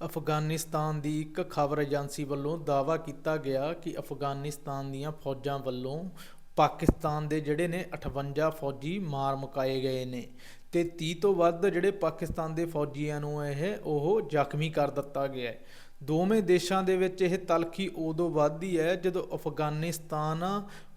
ਅਫਗਾਨਿਸਤਾਨ ਦੀ ਇੱਕ ਖਬਰ ਏਜੰਸੀ ਵੱਲੋਂ ਦਾਅਵਾ ਕੀਤਾ ਗਿਆ ਕਿ ਅਫਗਾਨਿਸਤਾਨ ਦੀਆਂ ਫੌਜਾਂ ਵੱਲੋਂ ਪਾਕਿਸਤਾਨ ਦੇ ਜਿਹੜੇ ਨੇ 58 ਫੌਜੀ ਮਾਰ ਮੁਕਾਏ ਗਏ ਨੇ ਅਤੇ ਤੀਹ ਤੋਂ ਵੱਧ ਜਿਹੜੇ ਪਾਕਿਸਤਾਨ ਦੇ ਫੌਜੀਆਂ ਨੂੰ ਇਹ ਉਹ ਜ਼ਖਮੀ ਕਰ ਦਿੱਤਾ ਗਿਆ ਹੈ। ਦੋਵੇਂ ਦੇਸ਼ਾਂ ਦੇ ਵਿੱਚ ਇਹ ਤਲਖੀ ਉਦੋਂ ਵੱਧਦੀ ਹੈ ਜਦੋਂ ਅਫਗਾਨਿਸਤਾਨ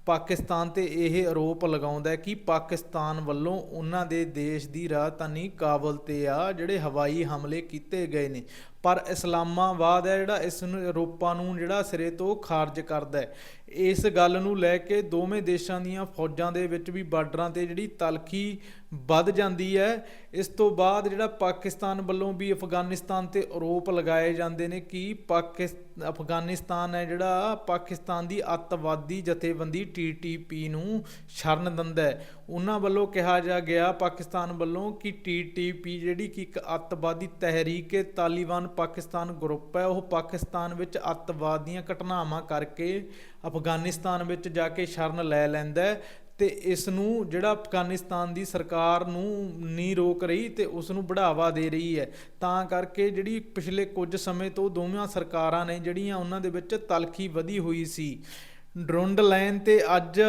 ਪਾਕਿਸਤਾਨ ਤੇ ਇਹ ਆਰੋਪ ਲਗਾਉਂਦਾ ਹੈ ਕਿ ਪਾਕਿਸਤਾਨ ਵੱਲੋਂ ਉਹਨਾਂ ਦੇ ਦੇਸ਼ ਦੀ ਰਾਜਧਾਨੀ ਕਾਬਲ ਤੇ ਆ, ਜਿਹੜੇ ਹਵਾਈ ਹਮਲੇ ਕੀਤੇ ਗਏ ਨੇ। ਪਰ ਇਸਲਾਮਾਬਾਦ ਹੈ ਜਿਹੜਾ ਇਸ ਨੂੰ, ਆਰੋਪਾਂ ਨੂੰ ਜਿਹੜਾ ਸਿਰੇ ਤੋਂ ਖਾਰਜ ਕਰਦਾ ਹੈ। ਇਸ ਗੱਲ ਨੂੰ ਲੈ ਕੇ ਦੋਵੇਂ ਦੇਸ਼ਾਂ ਦੀਆਂ ਫੌਜਾਂ ਦੇ ਵਿੱਚ ਵੀ ਬਾਰਡਰਾਂ ਤੇ ਜਿਹੜੀ ਤਲਖੀ ਵੱਧ ਜਾਂਦੀ ਹੈ। ਇਸ ਤੋਂ ਬਾਅਦ ਜਿਹੜਾ ਪਾਕਿਸਤਾਨ ਵੱਲੋਂ ਵੀ ਅਫਗਾਨਿਸਤਾਨ ਤੇ ਆਰੋਪ ਲਗਾਏ ਜਾਂਦੇ ਨੇ ਕਿ ਪਾਕਿਸ, ਅਫਗਾਨਿਸਤਾਨ ਹੈ ਜਿਹੜਾ, ਪਾਕਿਸਤਾਨ ਦੀ ਅੱਤਵਾਦੀ ਜਥੇਬੰਦੀ ਟੀਟੀਪੀ ਨੂੰ ਸ਼ਰਨ ਦਿੰਦਾ ਹੈ। ਉਹਨਾਂ ਵੱਲੋਂ ਕਿਹਾ ਜਾ ਗਿਆ, ਪਾਕਿਸਤਾਨ ਵੱਲੋਂ ਕਿ ਟੀਟੀਪੀ ਜਿਹੜੀ ਕਿ ਇੱਕ ਅੱਤਵਾਦੀ ਤਹਿਰੀਕ ਤਾਲਿਬਾਨ ਪਾਕਿਸਤਾਨ ਗਰੁੱਪ ਹੈ, ਉਹ ਪਾਕਿਸਤਾਨ ਵਿੱਚ ਅੱਤਵਾਦ ਦੀਆਂ ਘਟਨਾਵਾਂ ਕਰਕੇ ਅਫਗਾਨਿਸਤਾਨ ਵਿੱਚ ਜਾ ਕੇ ਸ਼ਰਨ ਲੈ ਲੈਂਦਾ ਹੈ ਤੇ ਇਸ ਨੂੰ ਜਿਹੜਾ ਅਫਗਾਨਿਸਤਾਨ ਦੀ ਸਰਕਾਰ ਨੂੰ ਨਹੀਂ ਰੋਕ ਰਹੀ ਤੇ ਉਸ ਨੂੰ ਬੜਾਵਾ ਦੇ ਰਹੀ ਹੈ। ਤਾਂ ਕਰਕੇ ਜਿਹੜੀ ਪਿਛਲੇ ਕੁਝ ਸਮੇਂ ਤੋਂ ਦੋਵਾਂ ਸਰਕਾਰਾਂ ਨੇ ਜਿਹੜੀਆਂ ਉਹਨਾਂ ਦੇ ਵਿੱਚ ਤਲਖੀ ਵਧੀ ਹੋਈ ਸੀ। ਡਰੁੰਡ ਲਾਈਨ ਤੇ ਅੱਜ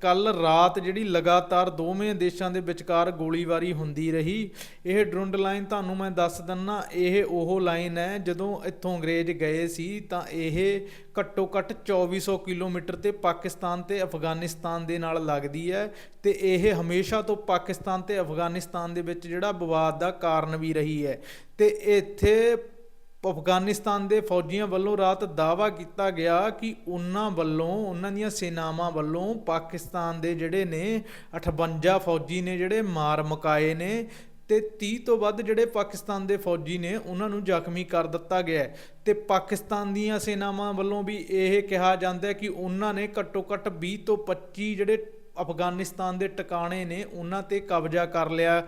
ਕੱਲ ਰਾਤ ਜਿਹੜੀ ਲਗਾਤਾਰ ਦੋਵੇਂ ਦੇਸ਼ਾਂ ਦੇ ਵਿਚਕਾਰ ਗੋਲੀਬਾਰੀ ਹੁੰਦੀ ਰਹੀ। ਇਹ ਡਰੁੰਡ ਲਾਈਨ ਤੁਹਾਨੂੰ ਮੈਂ ਦੱਸ ਦਿੰਨਾ, ਇਹ ਉਹ ਲਾਈਨ ਹੈ, ਜਦੋਂ ਇੱਥੋਂ ਅੰਗਰੇਜ਼ ਗਏ ਸੀ, ਤਾਂ ਇਹ ਘੱਟੋ ਘੱਟ 2400 ਕਿਲੋਮੀਟਰ ਤੇ ਪਾਕਿਸਤਾਨ ਤੇ ਅਫਗਾਨਿਸਤਾਨ ਦੇ ਨਾਲ ਲੱਗਦੀ ਹੈ ਤੇ ਇਹ ਹਮੇਸ਼ਾ ਤੋਂ ਪਾਕਿਸਤਾਨ ਤੇ ਅਫਗਾਨਿਸਤਾਨ ਦੇ ਵਿੱਚ ਜਿਹੜਾ ਵਿਵਾਦ ਦਾ ਕਾਰਨ ਵੀ ਰਹੀ ਹੈ। ਤੇ ਇੱਥੇ ਅਫਗਾਨਿਸਤਾਨ ਦੇ ਫੌਜੀਆਂ ਵੱਲੋਂ ਰਾਤ ਦਾਅਵਾ ਕੀਤਾ ਗਿਆ ਕਿ ਉਹਨਾਂ ਵੱਲੋਂ, ਉਹਨਾਂ ਦੀਆਂ ਸੈਨਾਵਾਂ ਵੱਲੋਂ ਪਾਕਿਸਤਾਨ ਦੇ ਜਿਹੜੇ ਨੇ 58 ਫੌਜੀ ਨੇ ਜਿਹੜੇ ਮਾਰ ਮਕਾਏ ਨੇ ਤੇ 30 ਤੋਂ ਵੱਧ ਜਿਹੜੇ ਪਾਕਿਸਤਾਨ ਦੇ ਫੌਜੀ ਨੇ, ਉਹਨਾਂ ਨੂੰ ਜ਼ਖਮੀ ਕਰ ਦਿੱਤਾ ਗਿਆ ਹੈ। ਤੇ ਪਾਕਿਸਤਾਨ ਦੀਆਂ ਸੈਨਾਵਾਂ ਵੱਲੋਂ ਵੀ ਇਹ ਕਿਹਾ ਜਾਂਦਾ ਹੈ ਕਿ ਉਹਨਾਂ ਨੇ ਘੱਟੋ ਘੱਟ 20 ਤੋਂ 25 ਜਿਹੜੇ ਅਫਗਾਨਿਸਤਾਨ ਦੇ ਟਿਕਾਣੇ ਨੇ, ਉਹਨਾਂ ਤੇ ਕਬਜ਼ਾ ਕਰ ਲਿਆ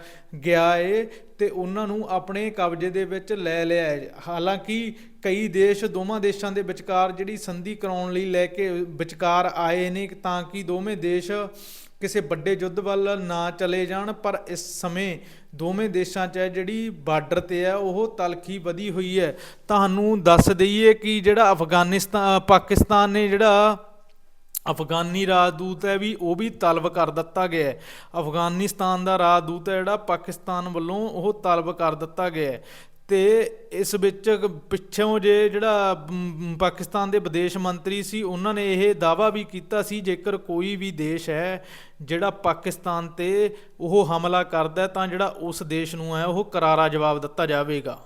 ਗਿਆ ਏ ਤੇ ਉਹਨਾਂ ਨੂੰ ਆਪਣੇ ਕਬਜ਼ੇ ਦੇ ਵਿੱਚ ਲੈ ਲਿਆ ਹੈ ਹਾਲਾਂਕਿ ਕਈ ਦੇਸ਼ ਦੋਵਾਂ ਦੇਸ਼ਾਂ ਦੇ ਵਿਚਕਾਰ ਜਿਹੜੀ ਸੰਧੀ ਕਰਾਉਣ ਲਈ ਲੈ ਕੇ ਵਿਚਕਾਰ ਆਏ ਨੇ ਤਾਂ ਕਿ ਦੋਵੇਂ ਦੇਸ਼ ਕਿਸੇ ਵੱਡੇ ਯੁੱਧ ਵੱਲ ਨਾ ਚਲੇ ਜਾਣ, ਪਰ ਇਸ ਸਮੇਂ ਦੋਵੇਂ ਦੇਸ਼ਾਂ 'ਚ ਹੈ ਜਿਹੜੀ ਬਾਰਡਰ ਤੇ ਹੈ, ਉਹ ਤਲਖੀ ਵਧੀ ਹੋਈ ਹੈ। ਤੁਹਾਨੂੰ ਦੱਸ ਦਈਏ ਕਿ ਜਿਹੜਾ ਅਫਗਾਨਿਸਤਾਨ ਪਾਕਿਸਤਾਨ ਨੇ ਜਿਹੜਾ ਅਫਗਾਨੀ ਰਾਜਦੂਤ ਹੈ ਵੀ, ਉਹ ਵੀ ਤਲਬ ਕਰ ਦਿੱਤਾ ਗਿਆ ਹੈ। ਅਫਗਾਨਿਸਤਾਨ ਦਾ ਰਾਜਦੂਤ ਹੈ ਜਿਹੜਾ, ਪਾਕਿਸਤਾਨ ਵੱਲੋਂ ਉਹ ਤਲਬ ਕਰ ਦਿੱਤਾ ਗਿਆ ਹੈ। ਤੇ ਇਸ ਵਿੱਚ ਪਿੱਛੋਂ ਜੇ ਜਿਹੜਾ ਪਾਕਿਸਤਾਨ ਦੇ ਵਿਦੇਸ਼ ਮੰਤਰੀ ਸੀ, ਉਹਨਾਂ ਨੇ ਇਹ ਦਾਵਾ ਵੀ ਕੀਤਾ ਸੀ, ਜੇਕਰ ਕੋਈ ਵੀ ਦੇਸ਼ ਹੈ ਜਿਹੜਾ ਪਾਕਿਸਤਾਨ ਤੇ ਉਹ ਹਮਲਾ ਕਰਦਾ ਤਾਂ ਜਿਹੜਾ ਉਸ ਦੇਸ਼ ਨੂੰ ਹੈ, ਉਹ ਕਰਾਰਾ ਜਵਾਬ ਦਿੱਤਾ ਜਾਵੇਗਾ।